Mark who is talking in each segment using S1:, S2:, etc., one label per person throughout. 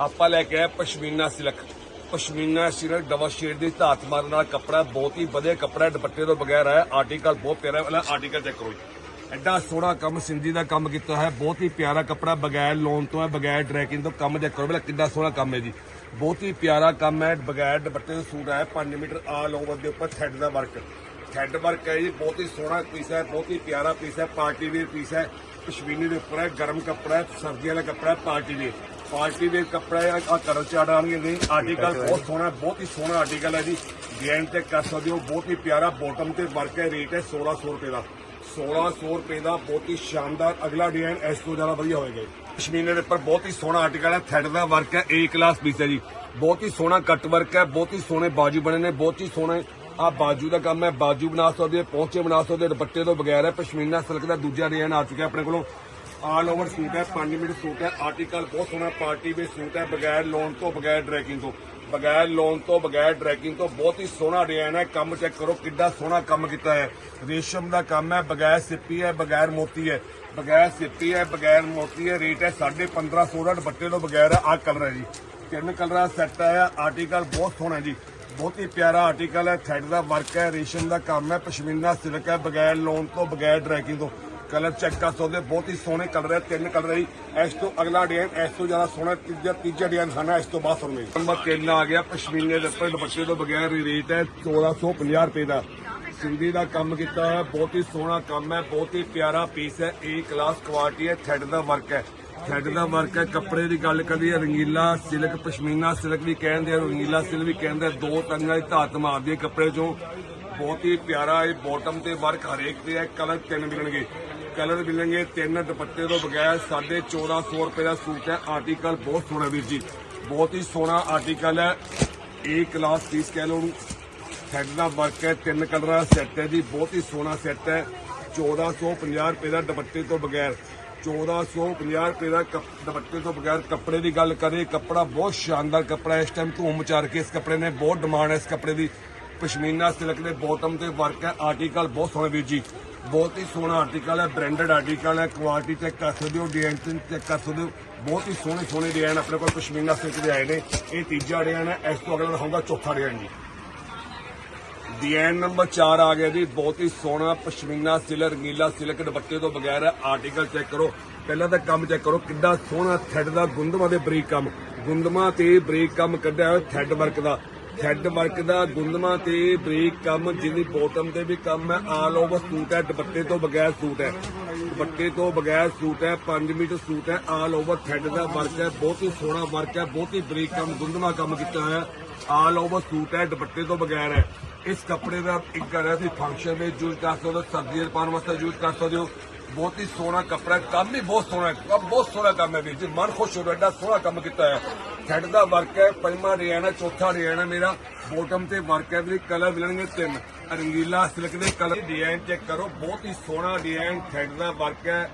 S1: ਆਪਾਂ ਲੈ ਕੇ ਆਏ pashmina silk. Pashmina silk double shade ਦੀ ਧਾਤ ਮਾਰਨ ਵਾਲਾ ਕੱਪੜਾ ਬਹੁਤ ਹੀ ਵਧੀਆ ਕੱਪੜਾ ਹੈ, ਦੁਪੱਟੇ ਤੋਂ ਬਗੈਰ ਹੈ ਆਰਟੀਕਲ ਬਹੁਤ ਪਿਆਰਾ ਵਾਲਾ ਆਰਟੀਕਲ ਚੈੱਕ ਕਰੋ ਜੀ। ਐਡਾ ਸੋਹਣਾ ਕੰਮ ਸਿੰਧੀ ਦਾ ਕੰਮ ਕੀਤਾ ਹੈ ਬਹੁਤ ਹੀ ਪਿਆਰਾ ਕੱਪੜਾ ਬਗੈਰ ਲੋਨ ਤੋਂ ਹੈ ਬਗੈਰ ਡਰੈਕਿੰਗ ਤੋਂ ਕੰਮ ਚੈੱਕ ਕਰੋ ਬਲਾ ਕਿੰਨਾ ਸੋਹਣਾ ਕੰਮ ਹੈ ਜੀ। ਬਹੁਤ ਹੀ ਪਿਆਰਾ ਕੰਮ ਹੈ ਬਗੈਰ ਦੁਪੱਟੇ ਦਾ ਸੂਟ ਹੈ 5 ਮੀਟਰ ਆਲ ਓਵਰ ਦੇ ਉੱਪਰ ਥੈਡ ਦਾ ਵਰਕ ਥੈਡ ਵਰਕ ਹੈ ਜੀ ਬਹੁਤ ਹੀ ਸੋਹਣਾ ਪੀਸ ਹੈ ਬਹੁਤ ਹੀ ਪਿਆਰਾ ਪੀਸ ਹੈ ਪਾਰਟੀ ਵੇਅਰ ਪੀਸ ਹੈ ਪਸ਼ਮੀਨੇ ਦੇ ਉੱਪਰ ਹੈ ਗਰਮ ਕੱਪੜਾ ਹੈ ਸਰਦੀਆਂ ਦਾ ਕੱਪੜਾ ਹੈ ਪਾਰਟੀ ਵੇਅਰ ਪਾਰਟੀ ਵੇਅਰ ਕੱਪੜਾ ਆ ਚਾਰਟ ਆਣਗੇ ਨਹੀਂ ਆਰਟੀਕਲ ਬਹੁਤ ਸੋਹਣਾ ਬਹੁਤ ਹੀ ਸੋਹਣਾ ਆਰਟੀਕਲ ਹੈ ਜੀ। ਡਿਜ਼ਾਈਨ ਤੇ ਕਰ ਸਕਦੇ ਹੋ ਬਹੁਤ ਹੀ ਪਿਆਰਾ ਬਾਟਮ ਤੇ ਵਰਕ ਹੈ ਰੇਟ ਹੈ 1600 ਰੁਪਏ ਦਾ। 1600 ਰੁਪਏ ਦਾ ਬਹੁਤ ਹੀ ਸ਼ਾਨਦਾਰ ਅਗਲਾ ਡਿਜ਼ਾਈਨ ਇਸ ਤੋਂ ਜ਼ਿਆਦਾ ਵਧੀਆ ਹੋਏਗਾ। ਪਸ਼ਮੀਨੇ ਦੇ ਉੱਪਰ ਬਹੁਤ ਹੀ ਸੋਹਣਾ ਆਰਟੀਕਲ ਹੈ ਥੈਡ ਦਾ ਵਰਕ ਹੈ ਏ ਕਲਾਸ ਪੀਸ ਹੈ ਜੀ। ਬਹੁਤ ਹੀ ਸੋਹਣਾ ਕੱਟ ਵਰਕ ਹੈ ਬਹੁਤ ਹੀ ਸੋਹਣੇ ਬਾਜੂ ਬਣੇ ਨੇ ਬਹੁਤ ਹੀ ਸੋਹਣੇ ਆ ਬਾਜੂ ਦਾ ਕੰਮ ਹੈ। ਬਾਜੂ ਬਣਾ ਸਕਦੇ ਹੋ ਪਹੁੰਚੇ ਬਣਾ ਸਕਦੇ ਹੋ ਦੁਪੱਟੇ ਤੋਂ ਬਗੈਰ ਹੈ। ਪਸ਼ਮੀਨਾ ਸਿਲਕ ਦਾ ਦੂਜਾ ਡਿਜ਼ਾਈਨ ਆ ਚੁੱਕਿਆ ਆਪਣੇ ਕੋਲੋਂ। ਆਲ ਓਵਰ ਸੂਟ ਹੈ 5 ਮੀਟਰ ਸੂਟ ਹੈ ਆਰਟੀਕਲ ਬਹੁਤ ਸੋਹਣਾ ਪਾਰਟੀ ਵੇ ਸੂਟ ਹੈ, ਬਗੈਰ ਲੋਨ ਤੋਂ, ਬਗੈਰ ਡਰੈਕਿੰਗ ਤੋਂ। ਬਗੈਰ ਲੋਨ ਤੋਂ, ਬਗੈਰ ਡਰੈਕਿੰਗ ਤੋਂ ਬਹੁਤ ਹੀ ਸੋਹਣਾ ਡਿਜ਼ਾਈਨ ਹੈ, ਕੰਮ ਚੈੱਕ ਕਰੋ, ਕਿੱਡਾ ਸੋਹਣਾ ਕੰਮ ਕੀਤਾ ਹੈ। ਰੇਸ਼ਮ ਦਾ ਕੰਮ ਹੈ, ਬਗੈਰ ਸਿੱਪੀ ਹੈ, ਬਗੈਰ ਮੋਤੀ ਹੈ। ਬਗੈਰ ਸਿੱਪੀ ਹੈ, ਬਗੈਰ ਮੋਤੀ ਹੈ ਰੇਟ ਹੈ 1550 ਦਾ ਦੁਪੱਟੇ ਤੋਂ ਬਗੈਰ ਹੈ ਆਹ ਕਲਰ ਹੈ ਜੀ। ਤਿੰਨ ਕਲਰਾਂ ਸੈੱਟ ਹੈ ਆਰਟੀਕਲ ਬਹੁਤ ਸੋਹਣਾ ਜੀ। ਬਹੁਤ ਹੀ ਪਿਆਰਾ ਆਰਟੀਕਲ ਹੈ ਥੈਡ ਦਾ ਵਰਕ ਹੈ, ਰੇਸ਼ਮ ਦਾ ਕੰਮ ਹੈ, ਪਸ਼ਮੀਨਾ ਸਿਲਕ ਹੈ, ਬਗੈਰ ਲੋਨ ਤੋਂ, ਬਗੈਰ ਡਰੈਕਿੰਗ ਤੋਂ। ਕਲਰ ਚੈੱਕ ਕਰ ਸਕਦੇ ਬਹੁਤ ਹੀ ਸੋਹਣੇ ਕਲਰ ਹੈ, ਤਿੰਨ ਕਲਰ ਹੈ ਇਸ ਤੋਂ ਅਗਲਾ ਡਿਜ਼ਾਈਨ, ਇਸ ਤੋਂ ਜ਼ਿਆਦਾ ਸੋਹਣਾ ਤੀਜਾ ਤੀਜਾ ਡਿਜ਼ਾਈਨ ਖਾਣਾ ਇਸ ਤੋਂ ਬਾਅਦ ਸੁਣਨੇ ਨੰਬਰ 3 ਆ ਗਿਆ, ਪਸ਼ਮੀਨੇ ਦੇ ਉੱਪਰ ਦੁਪੱਟੇ ਤੋਂ ਬਗੈਰ ਰੇਟ ਹੈ 1650 ਰੁਪਏ ਦਾ। ਸਿੰਧੀ ਦਾ ਕੰਮ ਕੀਤਾ ਹੈ ਬਹੁਤ ਹੀ ਸੋਹਣਾ ਕੰਮ ਹੈ, ਬਹੁਤ ਹੀ ਪਿਆਰਾ ਪੀਸ ਹੈ ਏ ਕਲਾਸ ਕੁਆਲਿਟੀ ਹੈ ਥੈਡ ਦਾ ਵਰਕ ਹੈ। ਥੈਡ ਦਾ ਵਰਕ ਹੈ, ਕੱਪੜੇ ਦੀ ਗੱਲ ਕਰੀਏ, ਰੰਗੀਲਾ ਸਿਲਕ ਪਸ਼ਮੀਨਾ ਸਿਲਕ ਵੀ ਕਹਿੰਦੇ ਆ, ਰੰਗੀਲਾ ਸਿਲਕ ਵੀ ਕਹਿੰਦੇ ਦੋ ਟੰਗਾਂ ਦੀ ਧਾਤ ਮਾਰਦੀ ਹੈ ਕੱਪੜੇ ਚੋਂ। ਬਹੁਤ ਹੀ ਪਿਆਰਾ ਇਹ ਬਾਟਮ ਤੇ ਵਰਕ ਹਰੇਕ ਤੇ ਹੈ ਕਲਰ ਤਿੰਨ ਮਿਲਣਗੇ। ਕਲਰ ਮਿਲਣਗੇ। ਤਿੰਨ ਦੁਪੱਟੇ ਤੋਂ ਬਗੈਰ 1450 ਰੁਪਏ ਦਾ ਸੂਟ ਹੈ। ਆਰਟੀਕਲ ਬਹੁਤ ਸੋਹਣਾ ਵੀਰ ਜੀ। ਬਹੁਤ ਹੀ ਸੋਹਣਾ ਆਰਟੀਕਲ ਹੈ। ਇਹ ਕਲਾਸ ਪੀਸ ਕਹਿ ਲਓ। ਉਹਨੂੰ ਦਾ ਵਰਕ ਹੈ। ਤਿੰਨ ਕਲਰਾਂ ਦਾ ਸੈੱਟ ਹੈ ਜੀ। ਬਹੁਤ ਹੀ ਸੋਹਣਾ ਸੈੱਟ ਹੈ। 1450 ਰੁਪਏ ਦਾ ਦੁਪੱਟੇ ਤੋਂ ਬਗੈਰ। 1450 ਰੁਪਏ ਦਾ ਕੱਪ- ਦੁਪੱਟੇ ਤੋਂ ਬਗੈਰ ਕੱਪੜੇ ਦੀ ਗੱਲ ਕਰੀਏ, ਕੱਪੜਾ ਬਹੁਤ ਸ਼ਾਨਦਾਰ ਕੱਪੜਾ ਇਸ ਟਾਈਮ ਧੂਮ ਮਚਾ ਕੇ ਇਸ ਕੱਪੜੇ ਨੇ ਬਹੁਤ ਡਿਮਾਂਡ ਹੈ ਇਸ ਕੱਪੜੇ ਦੀ। ਪਸ਼ਮੀਨਾ ਸਿਲਕ ਦੇ ਬੋਟਮ ਤੇ ਵਰਕ ਹੈ। ਆਰਟੀਕਲ ਬਹੁਤ ਸੋਹਣਾ ਵੀਰ ਜੀ। ਬਹੁਤ ਹੀ ਸੋਹਣਾ ਆਰਟੀਕਲ ਹੈ ਬ੍ਰਾਂਡਡ ਆਰਟੀਕਲ ਹੈ ਕੁਆਲਿਟੀ ਚੈੱਕ ਕਰ ਸਕਦੇ ਹੋ ਡਿਜ਼ਾਈਨ ਚੈੱਕ ਕਰ ਸਕਦੇ ਹੋ। ਬਹੁਤ ਹੀ ਸੋਹਣੇ ਸੋਹਣੇ ਡਿਜ਼ਾਈਨ ਆਪਣੇ ਕੋਲ ਪਸ਼ਮੀਨਾ ਸਿਲਕ ਦੇ ਆਏ ਨੇ। ਇਹ ਤੀਜਾ ਡਿਜ਼ਾਈਨ ਹੈ, ਇਸ ਤੋਂ ਅਗਲਾ ਹੋਊਗਾ ਚੌਥਾ ਡਿਜ਼ਾਈਨ ਜੀ। ਡਿਜ਼ਾਈਨ ਨੰਬਰ 4 ਆ ਗਿਆ ਜੀ, ਬਹੁਤ ਹੀ ਸੋਹਣਾ ਪਸ਼ਮੀਨਾ ਸਿਲਕ ਰੰਗੀਲਾ ਸਿਲਕ ਦੁਪੱਟੇ ਤੋਂ ਬਗੈਰ ਆਰਟੀਕਲ ਚੈੱਕ ਕਰੋ। ਪਹਿਲਾਂ ਤਾਂ ਕੰਮ ਚੈੱਕ ਕਰੋ ਕਿੰਨਾ ਸੋਹਣਾ ਥੈਡ ਦਾ ਗੁੰਦਮਾ ਦੇ ਬਰੀਕ ਕੰਮ। ਗੁੰਦਮਾ ਤੇ ਬਰੀਕ ਕੰਮ ਕੱਢਿਆ ਹੋਇਆ ਥੈਡ ਵਰਕ ਦਾ। ਥੈਡ ਵਰਕ ਦਾ ਗੁੰਦਮਾ ਤੇ ਬਰੀਕ ਕੰਮ, ਜਿਹਦੀ ਬੋਟਮ ਤੇ ਵੀ ਕੰਮ ਹੈ। ਆਲ ਓਵਰ ਸੂਟ ਹੈ, ਦੁਪੱਟੇ ਤੋਂ ਬਗੈਰ ਸੂਟ ਹੈ। ਦੁਪੱਟੇ ਤੋਂ ਬਗੈਰ ਸੂਟ ਹੈ 5 ਮੀਟਰ ਸੂਟ ਹੈ। ਆਲ ਓਵਰ ਥੈਡ ਦਾ ਵਰਕ ਹੈ, ਬਹੁਤ ਹੀ ਸੋਹਣਾ ਵਰਕ ਹੈ, ਬਹੁਤ ਹੀ ਬਰੀਕ ਕੰਮ, ਗੁੰਦਮਾ ਕੰਮ ਕੀਤਾ ਹੋਇਆ ਆਲ ਓਵਰ ਸੂਟ ਹੈ, ਦੁਪੱਟੇ ਤੋਂ ਬਗੈਰ ਹੈ। ਇਸ ਕੱਪੜੇ ਦਾ ਇੱਕ ਗੱਲ ਹੈ ਤੁਸੀਂ ਫੰਕਸ਼ਨ ਵਿੱਚ ਯੂਜ਼ ਕਰ ਸਕਦੇ ਹੋ ਸਰਦੀਆਂ ਦੇ ਪਾਉਣ ਵਾਸਤੇ ਯੂਜ਼ ਕਰ ਸਕਦੇ ਹੋ। ਬਹੁਤ ਹੀ ਸੋਹਣਾ ਕੱਪੜਾ ਕੰਮ ਵੀ ਬਹੁਤ ਸੋਹਣਾ ਹੈ ਬਹੁਤ ਸੋਹਣਾ ਕੰਮ ਹੈ ਵੀਰ ਜੀ, ਮਨ ਖੁਸ਼ ਹੋ ਰਿਹਾ, ਐਡਾ ਸੋਹਣਾ ਕੰਮ ਕੀਤਾ ਹੈ। ਥੈਡ ਦਾ ਵਰਕ ਹੈ, ਪੰਜਵਾਂ ਡਿਜ਼ਾਈਨ ਚੌਥਾ ਡਿਜ਼ਾਈਨ ਮੇਰਾ ਬੋਟਮ ਤੇ ਵਰਕ ਹੈ ਵੀ ਕਲਰ ਮਿਲਣਗੇ ਤਿੰਨ, ਰੰਗੀਲਾ ਸਿਲਕ ਦੇ ਕਲਰ ਡਿਜ਼ਾਈਨ ਚੈੱਕ ਕਰੋ, ਬਹੁਤ ਹੀ ਸੋਹਣਾ ਡਿਜ਼ਾਈਨ ਥੈਡ ਦਾ ਵਰਕ ਹੈ,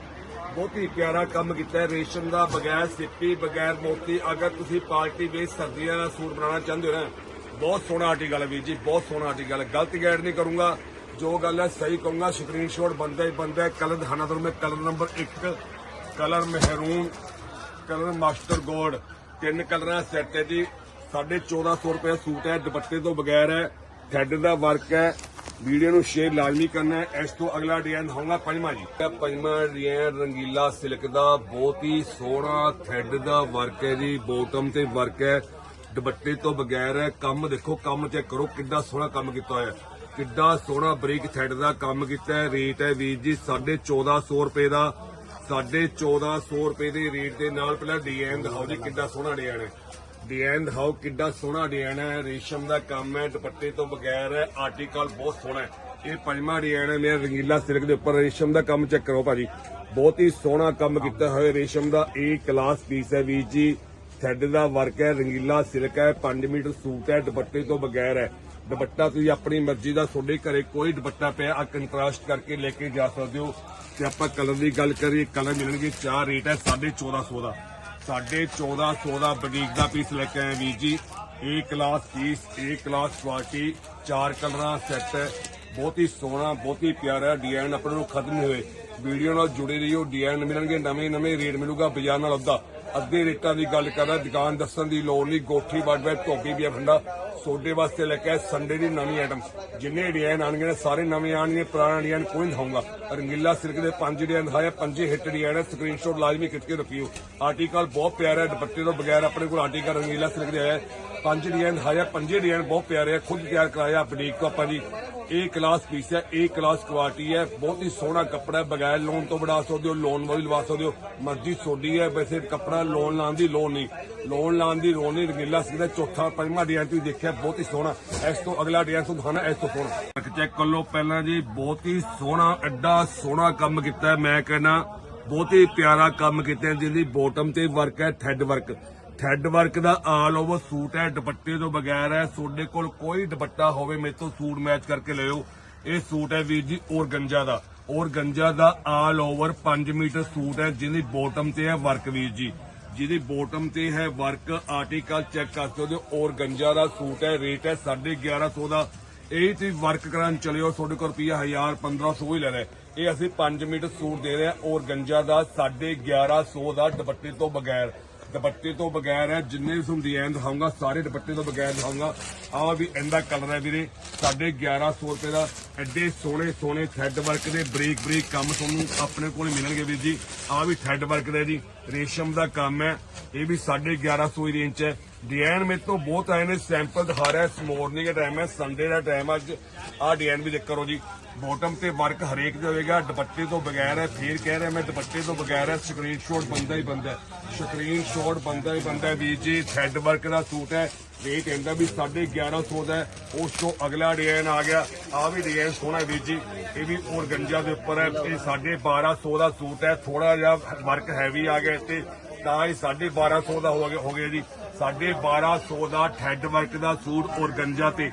S1: ਬਹੁਤ ਹੀ ਪਿਆਰਾ ਕੰਮ ਕੀਤਾ ਹੈ, ਰੇਸ਼ਮ ਦਾ ਬਗੈਰ ਸਿੱਪੀ, ਬਗੈਰ ਮੋਤੀ, ਅਗਰ ਤੁਸੀਂ ਪਾਰਟੀ ਵੇਸ ਸਰਦੀਆਂ ਦਾ ਸੂਟ ਬਣਾਉਣਾ ਚਾਹੁੰਦੇ ਹੋ ਨਾ, ਬਹੁਤ ਸੋਹਣਾ ਆਰਟੀਕਲ ਹੈ ਵੀਰ ਜੀ, ਬਹੁਤ ਸੋਹਣਾ ਆਰਟੀਕਲ ਗਲਤ ਗਾਈਡ ਨਹੀਂ ਕਰੂੰਗਾ। ਜੋ ਗੱਲ ਹੈ, ਸਹੀ ਕਹੂੰਗਾ ਸਕਰੀਨਸ਼ਾਟ ਬੰਦਾ ਹੀ ਬੰਦਾ ਹੈ ਕਲਰ ਦਿਖਾਣਾ ਤੁਹਾਨੂੰ ਮੈਂ, ਕਲਰ ਨੰਬਰ 1 ਕਲਰ ਮਹਿਰੂਨ, ਕਲਰ ਮਾਸਟਰ ਗੋਲਡ, ਤਿੰਨ ਕਲਰਾਂ ਸੈੱਟ ਹੈ ਜੀ। 1450 ਰੁਪਏ ਸੂਟ ਹੈ, ਦੁਪੱਟੇ ਤੋਂ ਬਗੈਰ ਹੈ ਥੈਡ ਦਾ ਵਰਕ ਹੈ। ਵੀਡੀਓ ਨੂੰ ਸ਼ੇਅਰ ਲਾਜ਼ਮੀ ਕਰਨਾ ਹੈ। ਇਸ ਤੋਂ ਅਗਲਾ ਡਿਜ਼ਾਈਨ ਹੋਊਗਾ ਪੰਜਵਾਂ ਜੀ। ਪੰਜਵਾਂ ਡਿਜ਼ਾਈਨ ਰੰਗੀਲਾ ਸਿਲਕ ਦਾ, ਬਹੁਤ ਹੀ ਸੋਹਣਾ ਥੈਡ ਦਾ ਵਰਕ ਹੈ ਜੀ। ਬੋਟਮ ਤੇ ਵਰਕ ਹੈ। ਦੁਪੱਟੇ ਤੋਂ ਬਗੈਰ ਹੈ। ਕੰਮ ਦੇਖੋ, ਕੰਮ ਚੈੱਕ ਕਰੋ ਕਿੰਨਾ ਸੋਹਣਾ ਕੰਮ ਕੀਤਾ ਹੋਇਆ ਹੈ। ਕਿੱਡਾ ਸੋਹਣਾ ਬ੍ਰੇਕ ਥੈਡ ਦਾ ਕੰਮ ਕੀਤਾ ਹੈ। ਰੇਟ ਹੈ ਵੀਰ ਜੀ 1450 ਰੁਪਏ ਦਾ। 1450 ਰੁਪਏ ਦੇ ਰੇਟ ਦੇ ਨਾਲ ਪਹਿਲਾਂ ਡਿਜ਼ਾਈਨ ਦਿਖਾਓ ਜੀ ਕਿੱਡਾ ਸੋਹਣਾ ਡਿਜ਼ਾਈਨ ਹੈ। ਡਿਜ਼ਾਈਨ ਦਿਖਾਓ ਕਿੱਡਾ ਸੋਹਣਾ ਡਿਜ਼ਾਈਨ ਹੈ। ਰੇਸ਼ਮ ਦਾ ਕੰਮ ਹੈ। ਦੁਪੱਟੇ ਤੋਂ ਬਗੈਰ ਹੈ। ਆਰਟੀਕਲ ਬਹੁਤ ਸੋਹਣਾ ਹੈ। ਇਹ ਪੰਜਵਾਂ ਡਿਜ਼ਾਈਨ ਹੈ। ਮੇਰਾ ਰੰਗੀਲਾ ਸਿਲਕ ਦੇ ਉੱਪਰ ਰੇਸ਼ਮ ਦਾ ਕੰਮ ਚੈੱਕ ਕਰੋ ਭਾਜੀ। ਬਹੁਤ ਹੀ ਸੋਹਣਾ ਕੰਮ ਕੀਤਾ ਹੋਇਆ ਰੇਸ਼ਮ ਦਾ ਇਹ ਕਲਾਸ ਪੀਸ ਹੈ ਵੀਰ ਜੀ। ਥੈਡ ਦਾ ਵਰਕ ਹੈ। ਰੰਗੀਲਾ ਸਿਲਕ ਹੈ। 5 ਮੀਟਰ ਸੂਟ ਹੈ। ਦੁਪੱਟੇ ਤੋਂ ਬਗੈਰ ਹੈ। ਦੁਪੱਟਾ ਤੁਸੀਂ ਆਪਣੀ ਮਰਜ਼ੀ ਦਾ ਤੁਹਾਡੇ ਘਰੇ ਕੋਈ ਦੁਪੱਟਾ ਪਿਆ ਆ ਕੰਟਰਾਸਟ ਕਰਕੇ ਲੈ ਕੇ ਜਾ ਸਕਦੇ ਹੋ। ਤੇ ਆਪਾਂ ਕਲਰ ਦੀ ਗੱਲ ਕਰੀਏ ਕਲਰ ਮਿਲਣਗੇ ਚਾਰ ਰੇਟ ਹੈ 1450 ਦਾ। 1450 ਦਾ ਬਡੀਕ ਦਾ ਪੀਸ ਲੈ ਕੇ ਆਏ ਵੀਰ ਜੀ। A class piece A class quality ਚਾਰ ਕਲਰਾਂ ਸੈੱਟ ਬਹੁਤ ਹੀ ਸੋਹਣਾ, ਬਹੁਤ ਹੀ ਪਿਆਰਾ ਡਿਜ਼ਾਈਨ ਆਪਣੇ ਨੂੰ ਖਤਮ ਨਹੀਂ ਹੋਏ। ਵੀਡੀਓ ਨਾਲ ਜੁੜੇ ਰਹੀਓ ਡਿਜ਼ਾਈਨ ਮਿਲਣਗੇ ਨਵੇਂ ਨਵੇਂ ਰੇਟ ਮਿਲੂਗਾ, ਬਾਜ਼ਾਰ ਨਾਲ ਅੱਧਾ ਅੱਧੇ ਰੇਟਾਂ ਦੀ ਗੱਲ ਕਰਦਾ ਦੁਕਾਨ ਦੱਸਣ ਦੀ ਲੋੜ ਨਹੀਂ, ਗੋਠੀ ਵੱਡਵੇ ਧੋਬੀ ਵੀ ਫੰਡਾ ਸੋਡੇ ਵਾਸਤੇ ਲੈ ਕੇ ਆਏ ਸੰਡੇ ਦੀ ਨਵੀਂ ਆਈਟਮ ਜਿੰਨੇ ਡਿਜ਼ਾਈਨ ਆਣਗੇ ਨੇ, ਸਾਰੇ ਨਵੇਂ ਆਣਗੇ ਪੁਰਾਣਾ ਡਿਜ਼ਾਈਨ ਕੋਈ ਨਹੀਂ ਦਿਖਾਊਂਗਾ। ਰੰਗੀਲਾ ਸਿਲਕ ਦੇ ਪੰਜ ਡਿਜ਼ਾਈਨ ਦਿਖਾਇਆ ਪੰਜੇ ਹਿੱਟ ਡਿਜ਼ਾਈਨ ਹੈ ਸਕਰੀਨਸ਼ਾਟ ਲਾਜ਼ਮੀ ਖਿੱਚ ਕੇ ਰੱਖਿਓ ਆਰਟੀਕਲ ਬਹੁਤ ਪਿਆਰਾ ਹੈ, ਦੁਪੱਟੇ ਤੋਂ ਬਗੈਰ ਆਪਣੇ ਕੋਲ ਆਰਟੀਕਲ ਰੰਗੀਲਾ ਸਿਲਕ ਦੇ ਆਇਆ ਪੰਜ ਡਿਜ਼ਾਈਨ ਦਿਖਾਇਆ ਪੰਜੇ ਡਿਜ਼ਾਈਨ ਬਹੁਤ ਪਿਆਰੇ ਆ, ਖੁਦ ਤਿਆਰ ਕਰਾਇਆ ਬੁਟੀਕ ਤੋਂ ਆਪਾਂ ਜੀ। ਇਹ ਕਲਾਸ ਪੀਸ ਹੈ ਇਹ ਕਲਾਸ ਕੁਆਲਿਟੀ ਹੈ, ਬਹੁਤ ਹੀ ਸੋਹਣਾ ਕੱਪੜਾ ਹੈ, ਬਗੈਰ ਲੋਨ ਤੋਂ ਬਣਾ ਸਕਦੇ ਹੋ ਲੋਨ ਵੀ ਲਵਾ ਸਕਦੇ ਹੋ, ਮਰਜ਼ੀ ਸੋਡੀ ਹੈ, ਵੈਸੇ ਕੱਪੜਾ ਲੋਨ ਲਾਉਣ ਦੀ ਲੋੜ ਨਹੀਂ। ਲੋਨ ਲਾਉਣ ਦੀ ਲੋੜ ਨਹੀਂ, ਰੰਗੀਲਾ ਸਿੰਘ ਦਾ ਚੌਥਾ, ਪੰਜਵਾਂ ਡਿਜ਼ਾਈਨ ਤੁਸੀਂ ਦੇਖਿਆ, ਬਹੁਤ ਹੀ ਸੋਹਣਾ। ਇਸ ਤੋਂ ਅਗਲਾ ਡਿਜ਼ਾਈਨ ਤੁਹਾਨੂੰ ਦਿਖਾਣਾ ਇਸ ਤੋਂ ਸੋਹਣਾ। ਚੈੱਕ ਕਰ ਲਓ, ਪਹਿਲਾਂ ਜੀ, ਬਹੁਤ ਹੀ ਸੋਹਣਾ, ਐਡਾ ਸੋਹਣਾ ਕੰਮ ਕੀਤਾ ਮੈਂ ਕਹਿੰਦਾ, ਬਹੁਤ ਹੀ ਪਿਆਰਾ ਕੰਮ ਕੀਤਾ ਜਿਹਦੀ ਬੋਟਮ ਤੇ ਵਰਕ ਹੈ ਥੈਡ ਵਰਕ ਥੈਡ ਵਰਕ ਦਾ ਆਲ ਓਵਰ ਸੂਟ ਹੈ, ਦੁਪੱਟੇ ਤੋਂ ਬਗੈਰ ਹੈ। ਤੁਹਾਡੇ ਕੋਲ ਕੋਈ ਦੁਪੱਟਾ ਹੋਵੇ, ਮੇਰੇ ਤੋਂ ਸੂਟ ਮੈਚ ਕਰਕੇ ਲਿਓ ਇਹ ਸੂਟ ਹੈ ਵੀਰ ਜੀ ਔਰਗੰਜਾ ਦਾ। ਔਰਗੰਜਾ ਦਾ ਆਲ ਓਵਰ 5 ਮੀਟਰ ਸੂਟ ਹੈ, ਜਿਹਦੀ ਬੋਟਮ ਤੇ ਹੈ ਵਰਕ ਵੀਰ ਜੀ। ਜਿਹਦੀ ਬੋਟਮ ਤੇ ਹੈ ਵਰਕ ਆਰਟੀਕਲ ਚੈੱਕ ਕਰ ਸਕਦੇ ਹੋ। ਔਰਗੰਜਾ ਦਾ ਸੂਟ ਹੈ ਰੇਟ ਹੈ 1150 ਦਾ। ਇਹ ਤੁਸੀਂ ਵਰਕ ਕਰਾਂ ਚਲਿਓ ਤੁਹਾਡੇ ਕੋਲ ਰੁਪਈਆ 1000 1500 ਹੀ ਲੈਣਾ ਇਹ ਅਸੀਂ 5 ਮੀਟਰ ਸੂਟ ਦੇ ਰਹੇ ਹਾਂ। ਔਰਗੰਜਾ ਦਾ 1150 ਦਾ ਦੁਪੱਟੇ ਤੋਂ ਬਗੈਰ। ਦੁਪੱਟੇ ਤੋਂ ਬਗੈਰ ਹੈ, ਜਿੰਨੇ ਵੀ ਤੁਹਾਨੂੰ ਡਿਜ਼ਾਈਨ ਦਿਖਾਉਂਗਾ ਸਾਰੇ ਦੁਪੱਟੇ ਤੋਂ ਬਗੈਰ ਦਿਖਾਉਂਗਾ ਆਹ ਵੀ ਇਹਦਾ ਕਲਰ ਹੈ ਵੀਰੇ 1150 ਰੁਪਏ ਦਾ, ਐਡੇ ਸੋਹਣੇ ਸੋਹਣੇ ਥੈਡ ਵਰਕ ਦੇ ਬਰੀਕ ਬਰੀਕ ਕੰਮ ਤੁਹਾਨੂੰ ਆਪਣੇ ਕੋਲ ਮਿਲਣਗੇ ਵੀਰ ਜੀ। ਆਹ ਵੀ ਥੈਡ ਵਰਕ ਦਾ ਜੀ, ਰੇਸ਼ਮ ਦਾ ਕੰਮ ਹੈ, ਇਹ ਵੀ 1150 ਹੀ ਰੇਂਜ ਹੈ। ਡਿਜ਼ਾਈਨ ਮੇਰੇ ਤੋਂ ਬਹੁਤ ਆਏ ਨੇ ਸੈਂਪਲ ਦਿਖਾ ਰਿਹਾ ਮਾਰਨਿੰਗ ਦਾ ਟਾਈਮ ਹੈ ਸੰਡੇ ਦਾ ਟਾਈਮ ਹੈ ਅੱਜ। ਆਹ ਡਿਜ਼ਾਈਨ ਵੀ ਚੈੱਕ ਕਰੋ ਜੀ। ਬੋਟਮ ਤੇ ਵਰਕ ਹਰੇਕ ਦੇ ਹੋਵੇਗਾ ਦੁਪੱਟੇ ਤੋਂ ਬਗੈਰ ਹੈ, ਫੇਰ ਕਹਿ ਰਿਹਾ ਮੈਂ ਦੁਪੱਟੇ ਤੋਂ ਬਗੈਰ ਹੈ ਸਕਰੀਨਸ਼ਾਟ ਬੰਦਾ ਹੀ ਬੰਦਾ ਸਕਰੀਨਸ਼ਾਟ ਬੰਦਾ ਹੀ ਬੰਦਾ ਵੀਰ ਜੀ ਥੈਡ ਵਰਕ ਦਾ ਸੂਟ ਹੈ। ਰੇਟ ਇਹਦਾ ਵੀ 1150 ਦਾ ਉਸ ਤੋਂ ਅਗਲਾ ਡਿਜ਼ਾਈਨ ਆ ਗਿਆ। ਆ ਵੀ ਡਿਜ਼ਾਈਨ ਸੋਹਣਾ ਵੀਰ ਜੀ। ਇਹ ਵੀ ਔਰਗੰਜਾ ਦੇ ਉੱਪਰ ਹੈ। ਇਹ 1250 ਦਾ ਸੂਟ ਹੈ। ਥੋੜਾ ਜਿਹਾ ਵਰਕ ਹੈਵੀ ਆ ਗਿਆ ਇੱਥੇ। ਤਾਂ ਇਹ 1250 ਦਾ ਹੋ ਗਿਆ ਹੋ ਗਿਆ ਜੀ। 1250 ਦਾ ਥੈਡ ਵਰਕ ਦਾ ਸੂਟ ਔਰਗੰਜਾ ਤੇ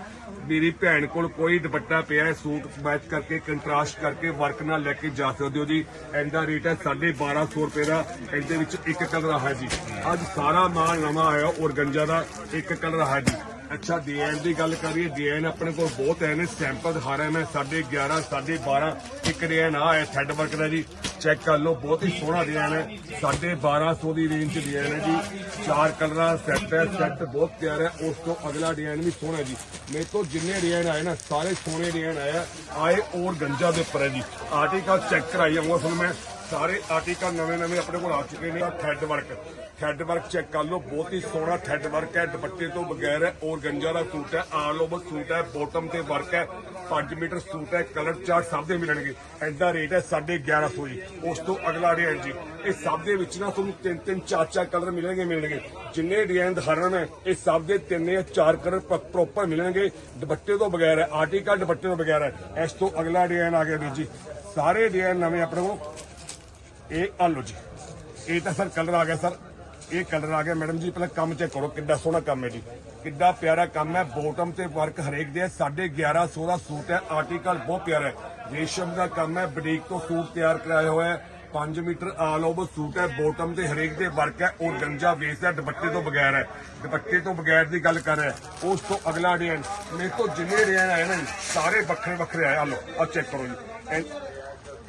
S1: ਮੇਰੀ ਭੈਣ ਕੋਲ ਕੋਈ ਦੁਪੱਟਾ ਪਿਆ ਹੈ, ਸੂਟ ਮੈਚ ਕਰਕੇ ਕੰਟਰਾਸਟ ਕਰਕੇ ਵਰਕ ਨਾਲ ਲੈ ਕੇ ਜਾ ਸਕਦੇ ਹੋ ਜੀ। ਇਹਦਾ ਰੇਟ ਹੈ 1250 ਰੁਪਏ ਦਾ। ਇਹਦੇ ਵਿੱਚ ਇੱਕ ਕਲਰ ਹੈ ਜੀ। ਅੱਜ ਸਾਰਾ ਮਾਲ ਨਵਾਂ ਆਇਆ ਔਰਗੰਜਾ ਦਾ, ਇੱਕ ਕਲਰ ਹੈ ਜੀ। ਅੱਛਾ ਡਿਜ਼ਾਈਨ ਦੀ ਗੱਲ ਕਰੀਏ ਡਿਜ਼ਾਈਨ ਆਪਣੇ ਕੋਲ ਬਹੁਤ ਹੈ ਨੇ ਸੈਂਪਲ ਦਿਖਾ ਮੈਂ 11.5 12.5 ਇੱਕ ਡਿਜ਼ਾਈਨ ਆ ਹੈ ਥੈਡ ਵਰਕ ਦਾ ਜੀ, ਚੈੱਕ ਕਰ ਲਓ, ਬਹੁਤ ਹੀ ਸੋਹਣਾ ਡਿਜ਼ਾਈਨ ਹੈ 1250 ਦੀ ਰੇਂਜ ਚ ਡਿਜ਼ਾਈਨ ਹੈ ਜੀ, ਚਾਰ ਕਲਰਾਂ ਸੈੱਟ ਹੈ ਸੈੱਟ ਬਹੁਤ ਪਿਆਰਾ ਹੈ, ਉਸ ਤੋਂ ਅਗਲਾ ਡਿਜ਼ਾਈਨ ਵੀ ਸੋਹਣਾ ਜੀ, ਮੇਰੇ ਕੋਲ ਜਿੰਨੇ ਡਿਜ਼ਾਈਨ ਆਏ ਨਾ, ਸਾਰੇ ਸੋਹਣੇ ਡਿਜ਼ਾਈਨ ਆਏ ਆਏ ਔਰ ਗੰਜਾ ਦੇ ਉੱਪਰ ਹੈ ਜੀ, ਆਰਟੀਕਲ ਚੈੱਕ ਕਰਾਈ ਜਾਊਂਗਾ ਤੁਹਾਨੂੰ ਮੈਂ ਸਾਰੇ ਆਰਟੀਕਲ ਨਵੇਂ ਨਵੇਂ ਆਪਣੇ ਕੋਲ ਆ ਚੁੱਕੇ ਨੇ ਥੈਡ ਵਰਕ ਥੈਡ ਵਰਕ ਚੈੱਕ ਕਰ ਲਓ, ਬਹੁਤ ਹੀ ਸੋਹਣਾ ਥੈਡ ਵਰਕ ਹੈ। ਦੁਪੱਟੇ ਤੋਂ ਬਗੈਰ ਹੈ ਔਰ ਗੰਜਾ ਦਾ ਸੂਟ ਹੈ ਆਲ ਓਵਰ ਸੂਟ ਹੈ ਬੋਟਮ ਤੇ ਵਰਕ ਹੈ 5 ਮੀਟਰ ਸੂਟ ਹੈ ਕਲਰ ਚਾਰਟ ਸਭ ਦੇ ਮਿਲਣਗੇ। ਐਂਦਾ ਰੇਟ ਹੈ 1150 ਜੀ। ਉਸ ਤੋਂ ਅਗਲਾ ਡਿਜ਼ਾਈਨ ਜੀ। ਇਹ ਸਭ ਦੇ ਵਿੱਚ ਨਾ ਤੁਹਾਨੂੰ ਤਿੰਨ ਤਿੰਨ, ਚਾਰ ਚਾਰ ਕਲਰ ਮਿਲਣਗੇ ਮਿਲਣਗੇ। ਜਿੰਨੇ ਡਿਜ਼ਾਈਨ ਦਿਖਾ ਮੈਂ ਇਹ ਸਭ ਦੇ ਤਿੰਨ ਜਾਂ ਚਾਰ ਕਲਰ ਪ੍ਰੋਪਰ ਮਿਲਣਗੇ। ਦੁਪੱਟੇ ਤੋਂ ਬਗੈਰ ਹੈ ਆਰਟੀਕਲ ਦੁਪੱਟੇ ਤੋਂ ਬਗੈਰ ਹੈ। ਇਸ ਤੋਂ ਅਗਲਾ ਡਿਜ਼ਾਈਨ ਆ ਗਿਆ ਵੀਰ ਜੀ। ਸਾਰੇ ਡਿਜ਼ਾਈਨ ਨਵੇਂ ਆਪਣੇ ਕੋਲ। ਇਹ ਆ ਲਓ ਜੀ। ਇਹ ਤਾਂ ਸਰ ਕਲਰ ਆ ਗਿਆ ਸਰ। ਇਹ ਕਲਰ ਆ ਗਿਆ। ਮੈਡਮ ਜੀ, ਪਹਿਲਾਂ ਕੰਮ ਚੈੱਕ ਕਰੋ। ਕਿੱਡਾ ਸੋਹਣਾ ਕੰਮ ਹੈ ਜੀ। ਕਿੱਡਾ ਪਿਆਰਾ ਕੰਮ ਹੈ। ਬੋਟਮ ਤੇ ਵਰਕ ਹਰੇਕ ਦੇ 1150 ਦਾ ਸੂਟ ਹੈ। ਆਰਟੀਕਲ ਬਹੁਤ ਪਿਆਰਾ ਹੈ। ਰੇਸ਼ਮ ਦਾ ਕੰਮ ਹੈ। ਬੁਟੀਕ ਤੋਂ ਸੂਟ ਤਿਆਰ ਕਰਾਇਆ ਹੋਇਆ ਹੈ। 5 ਮੀਟਰ ਆਲ ਓਵਰ ਸੂਟ ਹੈ। ਬੋਟਮ ਤੇ ਹਰੇਕ ਦੇ ਵਰਕ ਹੈ। ਉਹ ਗੰਜਾ ਵੇਸ ਹੈ। ਦੁਪੱਟੇ ਤੋਂ ਬਗੈਰ ਹੈ। ਦੁਪੱਟੇ ਤੋਂ ਬਗੈਰ ਦੀ ਗੱਲ ਕਰ ਰਿਹਾ ਉਸ ਤੋਂ ਅਗਲਾ ਡਿਜ਼ਾਈਨ ਮੇਰੇ ਤੋਂ ਜਿੰਨੇ ਡਿਜ਼ਾਈਨ ਆਏ ਨਾ ਸਾਰੇ ਵੱਖਰੇ ਵੱਖਰੇ ਆਏ। ਆ ਲਓ ਆ ਚੈੱਕ ਕਰੋ ਜੀ। ਇਹ-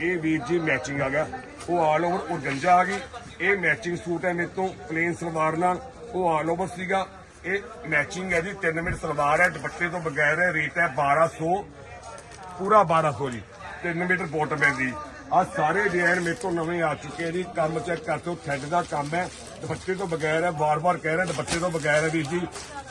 S1: ਇਹ ਵੀਰ ਜੀ ਮੈਚਿੰਗ ਆ ਗਿਆ। ਉਹ ਆਲ ਓਵਰ ਉਹ ਗੰਜਾ ਆ ਗਈ ਇਹ ਮੈਚਿੰਗ ਸੂਟ ਹੈ ਮੇਰੇ ਤੋਂ ਪਲੇਨ ਸਲਵਾਰ ਨਾਲ। ਉਹ ਆਲ ਓਵਰ ਸੀਗਾ। ਇਹ ਮੈਚਿੰਗ ਹੈ ਜੀ 3 ਮਿੰਟ ਸਲਵਾਰ ਹੈ, ਦੁਪੱਟੇ ਤੋਂ ਬਗੈਰ ਹੈ ਰੇਟ ਹੈ 1200 ਪੂਰਾ 1200 ਜੀ। 3 ਮੀਟਰ ਬੋਟਮ ਹੈ ਜੀ। ਆ ਸਾਰੇ ਡਿਜ਼ਾਈਨ ਮੇਰੇ ਤੋਂ ਨਵੇਂ ਆ ਚੁੱਕੇ ਆ ਜੀ। ਕੰਮ ਚੈੱਕ ਕਰ ਦਿਓ ਥੈਡ ਦਾ ਕੰਮ ਹੈ। ਦੁਪੱਟੇ ਤੋਂ ਬਗੈਰ ਹੈ, ਵਾਰ-ਵਾਰ ਕਹਿ ਰਿਹਾ, ਦੁਪੱਟੇ ਤੋਂ ਬਗੈਰ ਹੈ ਵੀਰ ਜੀ।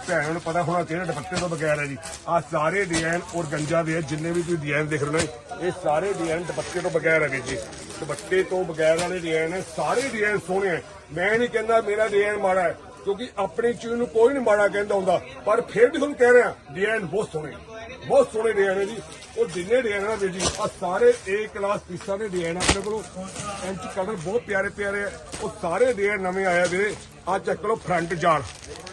S1: ਭੈਣਾਂ ਨੂੰ ਪਤਾ ਹੋਣਾ ਚਾਹੀਦਾ ਦੁਪੱਟੇ ਤੋਂ ਬਗੈਰ ਹੈ ਜੀ। ਆ ਸਾਰੇ ਡਿਜ਼ਾਈਨ ਔਰ ਗੰਜਾ ਦੇ ਆ, ਜਿੰਨੇ ਵੀ ਤੁਸੀਂ ਡਿਜ਼ਾਈਨ ਦੇਖ ਰਹੇ ਹੋ ਇਹ ਸਾਰੇ ਡਿਜ਼ਾਈਨ ਦੁਪੱਟੇ ਤੋਂ ਬਗੈਰ ਹੈਗੇ ਜੀ। ਦੁਪੱਟੇ ਤੋਂ ਬਗੈਰ ਵਾਲੇ ਡਿਜ਼ਾਈਨ ਹੈ ਸਾਰੇ ਡਿਜ਼ਾਈਨ ਸੋਹਣੇ ਹੈ ਮੈਂ ਨਹੀਂ ਕਹਿੰਦਾ ਮੇਰਾ ਡਿਜ਼ਾਈਨ ਮਾੜਾ ਹੈ ਕਿਉਂਕਿ ਆਪਣੀ ਚੀਜ਼ ਨੂੰ ਕੋਈ ਨਹੀਂ ਮਾੜਾ ਕਹਿੰਦਾ ਹੁੰਦਾ ਪਰ ਫਿਰ ਵੀ ਤੁਹਾਨੂੰ ਕਹਿ ਰਿਹਾ ਡਿਜ਼ਾਈਨ ਬਹੁਤ ਸੋਹਣੇ ਬਹੁਤ ਸੋਹਣੇ ਡਿਜ਼ਾਈਨ ਹੈ ਜੀ। ਉਹ ਜਿੰਨੇ ਡਿਜ਼ਾਈਨ ਆ ਵੀਰ ਜੀ ਆ ਸਾਰੇ ਏ ਕਲਾਸ ਪੀਸਾਂ ਦੇ ਡਿਜ਼ਾਈਨ ਆਪਣੇ ਕੋਲ। ਇੰਚ ਕਲਰ ਬਹੁਤ ਪਿਆਰੇ ਪਿਆਰੇ ਆ। ਉਹ ਸਾਰੇ ਡਿਜ਼ਾਈਨ ਨਵੇਂ ਆਇਆ ਆ ਵੀਰੇ। ਆ ਚੈੱਕ ਕਰੋ ਫਰੰਟ ਜਾਲ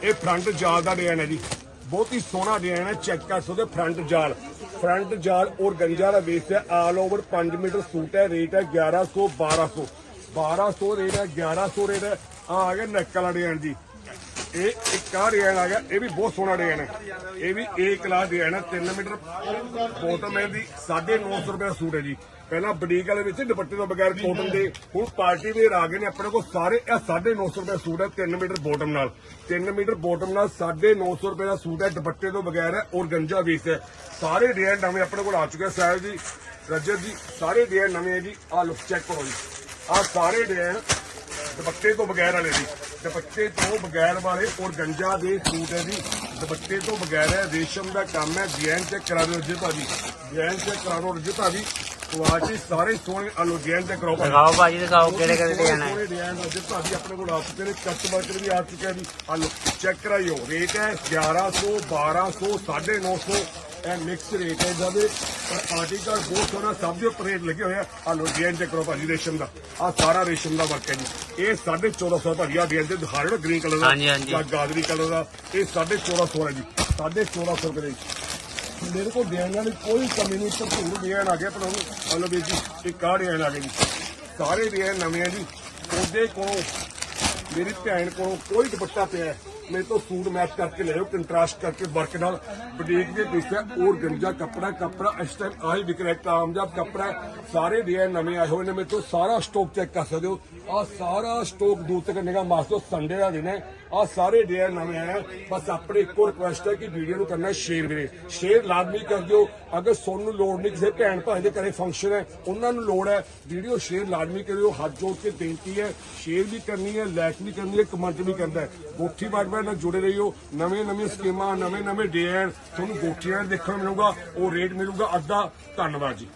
S1: ਇਹ ਫਰੰਟ ਜਾਲ ਦਾ ਡਿਜ਼ਾਈਨ ਹੈ ਜੀ। ਬਹੁਤ ਹੀ ਸੋਹਣਾ ਡਿਜ਼ਾਈਨ ਹੈ ਚੈੱਕ ਕਰ ਸਕਦੇ ਫਰੰਟ ਜਾਲ। ਫਰੰਟ ਜਾਲ ਔਰ ਗੰਜਾ ਦਾ ਵੇਸ ਹੈ ਆਲ ਓਵਰ 5 ਮੀਟਰ ਸੂਟ ਹੈ ਰੇਟ ਹੈ 1100 1200 1200 ਰੇਟ ਹੈ 1100 ਰੇਟ ਹੈ। ਆ ਗਿਆ ਨੈਕ ਵਾਲਾ ਡਿਜ਼ਾਈਨ ਜੀ। ਇਹ ਇੱਕ ਆ ਡਿਜ਼ਾਈਨ ਆ ਗਿਆ, ਇਹ ਵੀ ਬਹੁਤ ਸੋਹਣਾ ਡਿਜ਼ਾਈਨ ਹੈ। ਇਹ ਵੀ ਏ ਕਲਾਸ ਡਿਜ਼ਾਈਨ ਹੈ 3 ਮੀਟਰ ਬੋਟਮ ਹੈ ਦੀ 950 ਰੁਪਏ ਦਾ ਸੂਟ ਹੈ ਜੀ। ਪਹਿਲਾਂ ਬੁਟੀਕ ਵਾਲੇ ਵਿੱਚ ਦੁਪੱਟੇ ਤੋਂ ਬਗੈਰ ਕੋਟਨ ਦੇ, ਹੁਣ ਪਾਰਟੀ ਵੇਅਰ ਆ ਗਏ ਨੇ, ਆਪਣੇ ਕੋਲ ਸਾਰੇ ਇਹ 950 ਰੁਪਏ ਸੂਟ ਹੈ 3 ਮੀਟਰ ਬੋਟਮ ਨਾਲ। 3 ਮੀਟਰ ਬੋਟਮ ਨਾਲ 950 ਰੁਪਏ ਦਾ ਸੂਟ ਹੈ, ਦੁਪੱਟੇ ਤੋਂ ਬਗੈਰ ਹੈ ਔਰ ਗੰਜਾ ਵੀਸ ਹੈ। ਸਾਰੇ ਡਿਜ਼ਾਈਨ ਨਵੇਂ ਆਪਣੇ ਕੋਲ ਆ ਚੁੱਕੇ ਸਾਹਿਬ ਜੀ, ਰਜਤ ਜੀ, ਸਾਰੇ ਡਿਜ਼ਾਈਨ ਨਵੇਂ ਹੈ ਜੀ। ਆਹ ਲੁੱਕ ਚੈੱਕ ਕਰੋ ਜੀ। ਆਹ ਸਾਰੇ ਡਿਜ਼ਾਈਨ ਦੁਪੱਟੇ ਤੋਂ ਬਗੈਰ ਵਾਲੇ ਜੀ। ਦੁਪੱਟੇ ਤੋਂ ਬਗੈਰ ਵਾਲੇ ਔਰ ਗੰਜਾ ਦੇ ਸੂਟ ਹੈ ਜੀ। ਦੁਪੱਟੇ ਤੋਂ ਬਗੈਰ ਹੈ ਰੇਸ਼ਮ ਦਾ ਕੰਮ ਹੈ ਡਿਜ਼ਾਈਨ ਚੈੱਕ ਕਰਾ ਦਿਓ ਜੀ। ਭਾਜੀ ਡਿਜ਼ਾਈਨ ਚੈੱਕ ਕਰਾ ਦਿਓ ਜੀ। ਭਾਜੀ ਕੁਆਲਿਟੀ ਸਾਰੇ ਸੋਹਣੇ ਆਲੋ ਡਿਜ਼ਾਈਨ ਚੈੱਕ ਕਰੋ ਭਾਜੀ।
S2: ਦਿਖਾਓ ਭਾਜੀ ਦਿਖਾਓ ਕਿਹੜੇ ਕਿਹੜੇ ਡਿਜ਼ਾਈਨ ਹੈ।
S1: ਸੋਹਣੇ ਡਿਜ਼ਾਈਨ ਅੱਜ ਭਾਜੀ ਆਪਣੇ ਕੋਲ ਆ ਚੁੱਕੇ ਨੇ ਕਸਟਮਰ ਵੀ ਆ ਚੁੱਕੇ ਜੀ। ਆਲੋ ਚੈੱਕ ਕਰਾਈਓ ਰੇਟ ਹੈ 1100 1200 950 ਇਹ ਮਿਕਸ ਰੇਟ ਹੈ ਜਦ ਪਰ ਆਰਟੀਕਲ ਬਹੁਤ ਸੋਹਣਾ ਸਭ ਦੇ ਉੱਪਰ ਰੇਟ ਲੱਗੇ ਹੋਏ ਆ। ਆਲੋ ਡਿਜ਼ਾਈਨ ਚੈੱਕ ਕਰੋ ਭਾਜੀ ਰੇਸ਼ਮ ਦਾ। ਆ ਸਾਰਾ ਰੇਸ਼ਮ ਦਾ ਵਰਕ ਹੈ ਜੀ। ਇਹ 1450 ਭਾਜੀ ਆ ਡਿਜ਼ਾਈਨ ਤੇ ਦਿਖਾ ਰਹੇ ਹੋ ਗ੍ਰੀਨ ਕਲਰ ਦਾ
S2: ਹਾਂਜੀ, ਹਾਂਜੀ।
S1: ਜਾਂ ਗਾਜਰੀ ਕਲਰ ਦਾ ਇਹ 1450 ਹੈ ਜੀ। 1450 ਰੁਪਏ ਦੇ ਜੀ। ਮੇਰੇ ਕੋਲ ਡਿਜ਼ਾਈਨਾਂ ਦੀ ਕੋਈ ਕਮੀ ਨਹੀਂ ਭਰਪੂਰ ਡਿਜ਼ਾਈਨ ਆ ਗਿਆ ਪਰ ਉਹਨੂੰ ਆਲੋ ਵੀਰ ਜੀ ਇੱਕ ਆ ਡਿਜ਼ਾਈਨ ਆ ਗਿਆ ਜੀ। ਸਾਰੇ ਡਿਜ਼ਾਈਨ ਨਵੇਂ ਆ ਜੀ। ਉਹਦੇ ਕੋਲੋਂ ਮੇਰੀ ਭੈਣ ਕੋਲੋਂ ਕੋਈ ਦੁਪੱਟਾ ਪਿਆ। ਹੈ। ਮੇਰੇ ਤੋਂ ਸੂਟ ਮੈਚ ਕਰਕੇ ਲੈ ਆਓ ਕੰਟਰਾਸਟ ਕਰਕੇ ਵਰਕ ਨਾਲ। ਬੁਟੀਕ ਦੇ ਵਿੱਚ ਔਰ ਗੰਜਾ ਕੱਪੜਾ ਕੱਪੜਾ ਇਸ ਟਾਈਮ ਆਹੀ ਵਿਕ ਰਿਹਾ, ਕਾਮਯਾਬ ਕੱਪੜਾ ਸਾਰੇ ਡਿਜ਼ਾਈਨ ਨਵੇਂ ਆਏ ਹੋਏ ਨੇ, ਮੇਰੇ ਤੋਂ ਸਾਰਾ ਸਟਾਕ ਚੈੱਕ ਕਰ ਸਕਦੇ ਹੋ। ਆ ਸਾਰਾ ਸਟਾਕ ਦੂਰ ਤੱਕ ਨਿਗਾਹ ਮਾਰ ਸੰਡੇ ਦਾ ਦਿਨ ਹੈ। ਆ ਸਾਰੇ ਡਿਜ਼ਾਈਨ ਨਵੇਂ ਆਏ ਆ। ਬਸ ਆਪਣੇ ਇੱਕੋ ਰਿਕੁਐਸਟ ਹੈ ਕਿ ਵੀਡੀਓ ਨੂੰ ਕਰਨਾ ਸ਼ੇਅਰ ਵੀਰੇ। ਸ਼ੇਅਰ ਲਾਜ਼ਮੀ ਕਰ ਦਿਓ। ਅਗਰ ਸੋਨੂੰ ਨੂੰ ਲੋੜ ਨਹੀਂ ਕਿਸੇ ਭੈਣ ਭਾਈ ਦੇ ਘਰੇ ਫੰਕਸ਼ਨ ਹੈ, ਉਹਨਾਂ ਨੂੰ ਲੋੜ ਹੈ, ਵੀਡੀਓ ਸ਼ੇਅਰ ਲਾਜ਼ਮੀ ਕਰਿਓ। ਹੱਥ ਜੋੜ ਕੇ ਬੇਨਤੀ ਹੈ, ਸ਼ੇਅਰ ਵੀ ਕਰਨੀ ਹੈ ਲਾਈਕ ਵੀ ਕਰਨੀ ਹੈ ਕਮੈਂਟ ਵੀ ਕਰਦਾ ਹੈ। ਗੋਠੀ ਬਾਜਵਾ ਨਾਲ ਜੁੜੇ ਰਹੀਓ। ਨਵੇਂ ਨਵੇਂ ਸਕੀਮਾਂ, ਨਵੇਂ ਨਵੇਂ ਡਿਜ਼ਾਈਨ ਤੁਹਾਨੂੰ ਗੋਠੀਆਂ ਦੇਖਣ ਨੂੰ ਮਿਲੂਗਾ, ਉਹ ਰੇਟ ਮਿਲੂਗਾ। ਅੱਧਾ। ਧੰਨਵਾਦ ਜੀ।